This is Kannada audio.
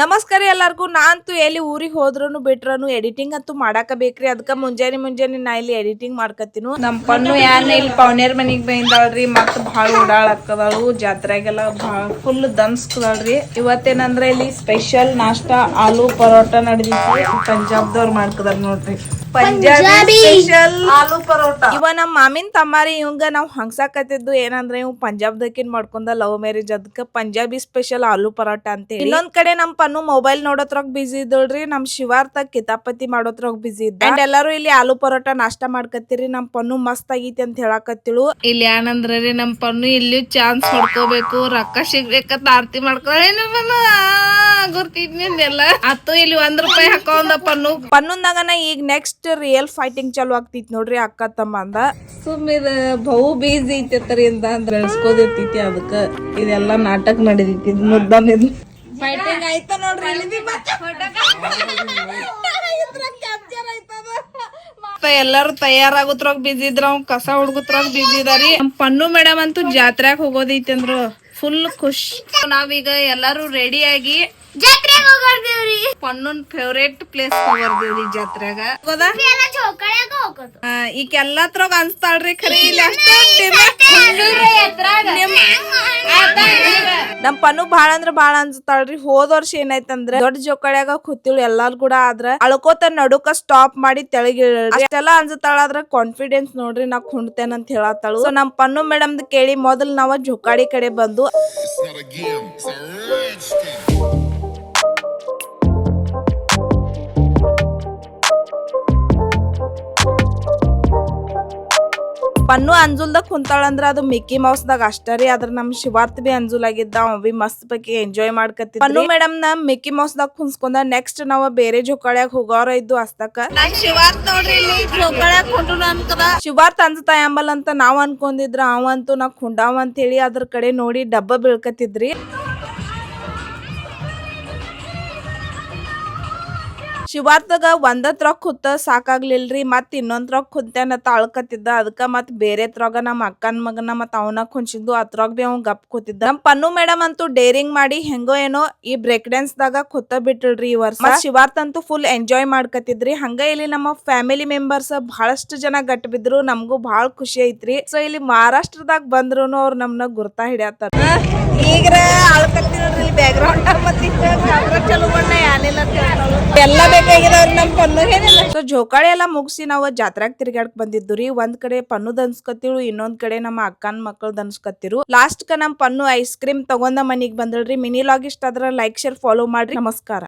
ನಮಸ್ಕಾರ ಎಲ್ಲರಿಗೂ. ನಾ ಅಂತೂ ಎಲ್ಲಿ ಊರಿಗೆ ಹೋದ್ರೂ ಬಿಟ್ರನು ಎಡಿಟಿಂಗ್ ಅಂತೂ ಮಾಡಾಕ ಬೇಕ್ರಿ. ಅದಕ್ಕ ಮುಂಜಾನೆ ಮುಂಜಾನೆ ನಾ ಇಲ್ಲಿ ಎಡಿಟಿಂಗ್ ಮಾಡ್ಕತ್ತೀನಿ. ನಮ್ಮ ಪಣ್ಣು ಯಾನ ಇಲ್ಲಿ ಪವನೇರ್ ಮನೆಗೆ ಬೈಂದಾಳ್ರಿ, ಮತ್ತೆ ಭಾಳ ಓಡಾಳಕ್ಕದಾಳು ಜಾತ್ರೆಗೆಲ್ಲ ಭಾಳ ಫುಲ್ ದನ್ಸ್ಕದಾಳ್ರಿ ಇವತ್ತೇನಂದ್ರೆ ಇಲ್ಲಿ ಸ್ಪೆಷಲ್ ನಾಷ್ಟಾ, ಆಲೂ ಪರೋಟ ನಡೆದಿತ್ತು ಪಂಜಾಬ್ದವ್ರು ಮಾಡ್ಕದಾರ ನೋಡ್ರಿ. ಪಂಜಾಬಿ ಸ್ಪೆಷಲ್ ಆಲೂ ಪರೋಟ. ಇವ ನಮ್ಮ ಮಾಮಿನ ತಮ್ಮಾರಿ ಇವಂಗ ನಾವ್ ಹಂಗ್ಸಾಕತ್ತಿದ್ದು ಏನಂದ್ರೆ ಇವ್ ಪಂಜಾಬ್ದಕಿನ್ ಮಾಡ್ಕೊಂಡ ಲವ್ ಮ್ಯಾರೇಜ್ ಅದಕ್ಕೆ ಪಂಜಾಬಿ ಸ್ಪೆಷಲ್ ಆಲೂ ಪರೋಟ ಅಂತ ಹೇಳಿ ಇನ್ನೊಂದ್ ಕಡೆ ನಮ್ ಪನ್ನು ಮೊಬೈಲ್ ನೋಡೋತ್ರಗ್ ಬಿಸಿ ಇದ್ದಳ್ರಿ ನಮ್ ಶಿವಾರ್ಥ ಕಿತಾಪತಿ ಮಾಡೋತ್ರಗ್ ಬಿಸಿ ಇದ್ದ. ಅಂಡ್ ಎಲ್ಲಾರು ಇಲ್ಲಿ ಆಲೂ ಪರೋಟ ನಾಷ್ಟ ಮಾಡ್ಕತ್ತೀರಿ ನಮ್ ಪನ್ನು ಮಸ್ತ್ ಆಗೈತಿ ಅಂತ ಹೇಳಾಕತ್ತಿಳು. ಇಲ್ಲಿ ಏನಂದ್ರೆ ರೀ ನಮ್ ಪನ್ನು ಇಲ್ಲಿ ಚಾನ್ಸ್ ಹೊಡ್ಕೋಬೇಕು ರೊಕ್ಕ ಸಿಗ್ಬೇಕಂತ ಆರ್ತಿ ಮಾಡ್ಕೊಳ್ಳೇನು ಗುರ್ತಿದ್ನಿಂದೆಲ್ಲ ಅತ್ತು ಇಲ್ಲಿ ಒಂದ್ ರೂಪಾಯಿ ಹಾಕೊಂಡ ಪನ್ನು. ಪನ್ನುಂದಾಗನ ಈಗ ನೆಕ್ಸ್ಟ್ ರಿಯಲ್ ಫೈಟಿಂಗ್ ಚಾಲು ಆಗ್ತಿತ್ತು ನೋಡ್ರಿ ಅಕ್ಕ ತಮ್ಮ ಅಂದ. ಸುಮ್ಮನೆ ಬಹು ಬೀಜಿ ಐತಿ ಅಂತ ಅಂದ್ರೆ ಬೆಳೆಸ್ಕೋದಿರ್ತೈತಿ ಅದಕ್ಕ. ಇದೆಲ್ಲ ನಾಟಕ ನಡೆದೈತಿ ಮುದ್ದಮ್ ಇದು. ಫೈಟಿಂಗ್ ಆಯ್ತ ನೋಡ್ರಿ. ಎಲ್ಲಾರು ತಯಾರಾಗುದ್ರಾಗ ಬಿಜಿ ಇದ್ರ ಅವ್ ಕಸ ಹುಡುಗುತ್ರ ಬಿಜಿ ಇದಾರಿ ನಮ್ ಪನ್ನು ಮೇಡಮ್ ಅಂತೂ ಜಾತ್ರೆಗ್ ಹೋಗೋದೈತಿ ಅಂದ್ರು ಫುಲ್ ಖುಷಿ. ನಾವೀಗ ಎಲ್ಲಾರು ರೆಡಿ ಆಗಿ ಜಾತ್ರೆಗೆ ಹೋಗೋರ್ದೇವ್ರಿ. ಪಣ್ಣನ್ ಫೇವ್ರೇಟ್ ಪ್ಲೇಸ್ ಹೋಗೋರ್ದೇವ್ರಿ ಜಾತ್ರೆಗ. ಎಲ್ಲ ಚೌಕಳ್ಯಾಗ ಹೋಗೋದು. ಆ, ಈಗ ಎಲ್ಲತ್ರಗ ಅನ್ಸ್ತಾಳ್ರಿ ಖರೀ ಇಲ್ಲಿ ಅಷ್ಟ ನಮ್ ಪನ್ನು ಬಾಳ ಅಂದ್ರ ಬಾಳ ಅನ್ಸ್ತಾಳ್ರಿ. ಹೋದ ವರ್ಷ ಏನಾಯ್ತಂದ್ರ ದೊಡ್ಡ ಜೋಕಳ್ಯಾಗ ಕೂತಿಳು ಎಲ್ಲಾರ್ ಕೂಡ ಆದ್ರ ಅಳ್ಕೋತ ನಡುಕ ಸ್ಟಾಪ್ ಮಾಡಿ ತೆಳಗಿಳ ಅಷ್ಟೆಲ್ಲ ಅನ್ಸ್ತಾಳ ಆದ್ರ ಕಾನ್ಫಿಡೆನ್ಸ್ ನೋಡ್ರಿ ನಾ ಕುಂಡ್ತೇನೆ ಅಂತ ಹೇಳತ್ತಾಳು ಸೊ ನಮ್ ಪನ್ನು ಮೇಡಮ್ ಕೇಳಿ ಮೊದಲ್ ನಾವ ಜೋಕಾಡಿ ಕಡೆ ಬಂದು ಪನ್ನು ಅಂಜುಲ್ದಾಗ ಕುಂತಾಳಂದ್ರ ಅದು ಮಿಕ್ಕಿ ಮೌಸ್ದಾಗ ಅಷ್ಟ ರೀ. ಅದ್ರ ನಮ್ ಶಿವಾರ್ಥ ಬಿ ಅಂಜುಲ್ ಆಗಿದ್ದ ಅವ ಬಿ ಮಸ್ತ್ ಬಗ್ಗೆ ಎಂಜಾಯ್ ಮಾಡ್ಕತ್ತಿ ಪನ್ನು ಮೇಡಮ್ನ ಮಿಕ್ಕಿ ಮೌಸ್ದಾಗ ಕುಂಸ್ಕೊಂಡ ನೆಕ್ಸ್ಟ್ ನಾವ್ ಬೇರೆ ಜೋಕಾಳ್ಯಾಗ ಹೋಗೋರ ಇದ್ದು ಅಸ್ತಕ. ಶಿವಾರ್ಥ ಅಂಜತಾ ಎಂಬಲ್ ಅಂತ ನಾವ್ ಅನ್ಕೊಂಡಿದ್ರ ಅವಂತೂ ನಾ ಕುಂಡಾವ ಅಂತ ಹೇಳಿ ಅದ್ರ ಕಡೆ ನೋಡಿ ಡಬ್ಬ ಬೀಳ್ಕತ್ತಿದ್ರಿ. ಶಿವಾರ್ಥಗ ಒಂದ ತ್ರಕ್ ಕುತ್ತ ಸಾಕಾಗ್ಲಿಲ್ರಿ ಮತ್ ಇನ್ನೊಂದ್ ತ್ರಕ್ ಕುಂತೇನ ತಾಳ್ಕತ್ತಿದ್ದ. ಅದಕ್ಕ ಮತ್ ಬೇರೆ ತ್ರೊಗ ನಮ್ಮ ಅಕ್ಕನ್ ಮಗನ ಮತ್ ಅವನ ಕುಂಚಿದ್ದು ಅತ್ರೊಗ್ ಬಿ ಅವ್ನ್ ಗಪ್ ಕೂತಿದ್ದ. ನಮ್ ಪನ್ನು ಮೇಡಮ್ ಅಂತೂ ಡೇರಿಂಗ್ ಮಾಡಿ ಹೆಂಗೋ ಏನೋ ಈ ಬ್ರೇಕ್ ಡ್ಯಾನ್ಸ್ ದಾಗ ಕುತ್ತ ಬಿಟ್ಟಿಲ್ರಿ ಈ ವರ್ಷ. ಶಿವಾರ್ಥ ಅಂತೂ ಫುಲ್ ಎಂಜಾಯ್ ಮಾಡ್ಕತ್ತಿದ್ರಿ. ಹಂಗ ಇಲ್ಲಿ ನಮ್ಮ ಫ್ಯಾಮಿಲಿ ಮೆಂಬರ್ಸ್ ಬಹಳಷ್ಟು ಜನ ಗಟ್ ಬಿದ್ರು. ನಮಗೂ ಬಹಳ ಖುಷಿ ಐತ್ರಿ. ಸೊ ಇಲ್ಲಿ ಮಹಾರಾಷ್ಟ್ರದಾಗ ಬಂದ್ರು ಅವ್ರು ನಮ್ನ ಗುರ್ತಾ ಹಿಡಿಯತ್ತಾರ ಈಗ ಅಳ್ಕತ್ತಿಲ್ರಿ ಬ್ಯಾಕ್ ಮತ್ತೆ ಚಲೋ ಬಣ್ಣ ಯಾನಿಲ್ಲ ಎಲ್ಲ ಬೇಕಾಗಿದವ್ರಿ ನಮ್ ಪನ್ನು ಏನಿಲ್ಲ ಸೊ ಜೋಕಾಳಿ ಎಲ್ಲ ಮುಗಿಸಿ ನಾವು ಜಾತ್ರೆಗ್ ತಿರ್ಗಾಡಕ್ ಬಂದಿದ್ದು ರೀ. ಒಂದ್ ಕಡೆ ಪನ್ನು ದನ್ಸ್ಕತ್ತಿರು ಇನ್ನೊಂದ್ ಕಡೆ ನಮ್ಮ ಅಕ್ಕನ್ ಮಕ್ಕಳು ದನ್ಸ್ಕತ್ತಿರು ಲಾಸ್ಟ್ ಕ ನಮ್ ಪನ್ನು ಐಸ್ ಕ್ರೀಮ್ ತಗೊಂಡ ಮನಿಗ್ ಬಂದಳ್ರಿ ಮಿನಿ ಲಾಗ್ ಇಷ್ಟ ಆದ್ರ ಲೈಕ್ ಶೇರ್ ಫಾಲೋ ಮಾಡ್ರಿ. ನಮಸ್ಕಾರ.